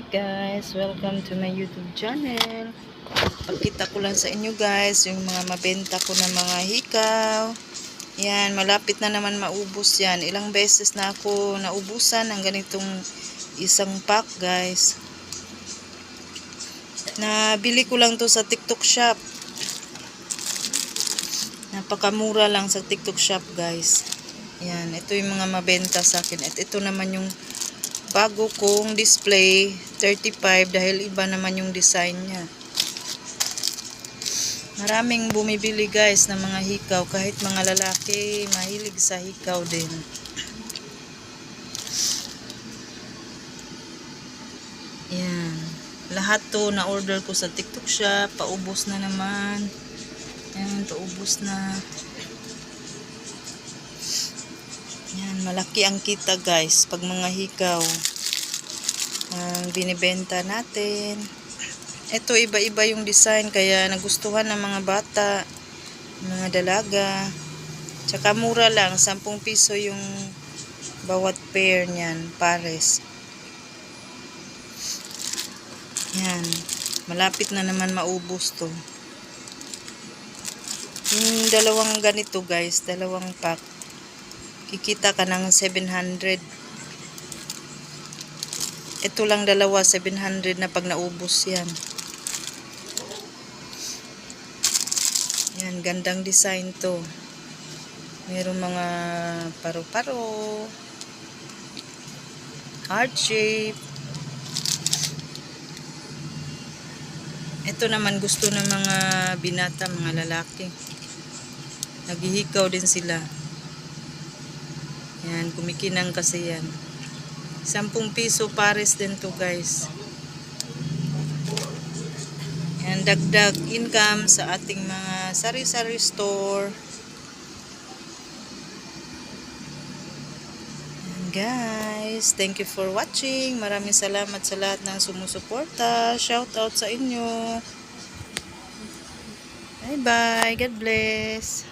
Hi guys, welcome to my YouTube channel. Pagkita ko lang sa inyo guys, yung mga mabenta ko na mga hikaw. Yan, malapit na naman maubos yan. Ilang beses na ako naubusan ng ganitong isang pack guys. Nabili ko lang to sa TikTok shop. Napakamura lang sa TikTok shop guys. Yan, ito yung mga mabenta sa akin. At ito naman yung bago kong display 35 dahil iba naman yung design niya. Maraming bumibili guys ng mga hikaw. Kahit mga lalaki mahilig sa hikaw din. Yan. Lahat to na order ko sa tiktok shop. Paubos na naman. Yan paubos na malaki ang kita guys pag mga hikaw ang binibenta natin. Ito iba-iba yung design kaya nagustuhan ng mga bata mga dalaga. Tsaka mura lang 10 piso yung bawat pair niyan pares. Yan. Malapit na naman maubos to. Yung dalawang ganito guys dalawang pack kikita ka ng 700 ito lang dalawa 700 na pag naubos yan. Yan gandang design to. Meron mga paro-paro heart shape. Ito naman gusto ng mga binata mga lalaki. Naghihikaw din sila yan, kumikinang kasi yan. 10 piso pares din to guys. Yan, dagdag income sa ating mga sari-sari store. Yan guys, thank you for watching. Maraming salamat sa lahat ng sumusuporta. Shout out sa inyo. Bye bye. God bless.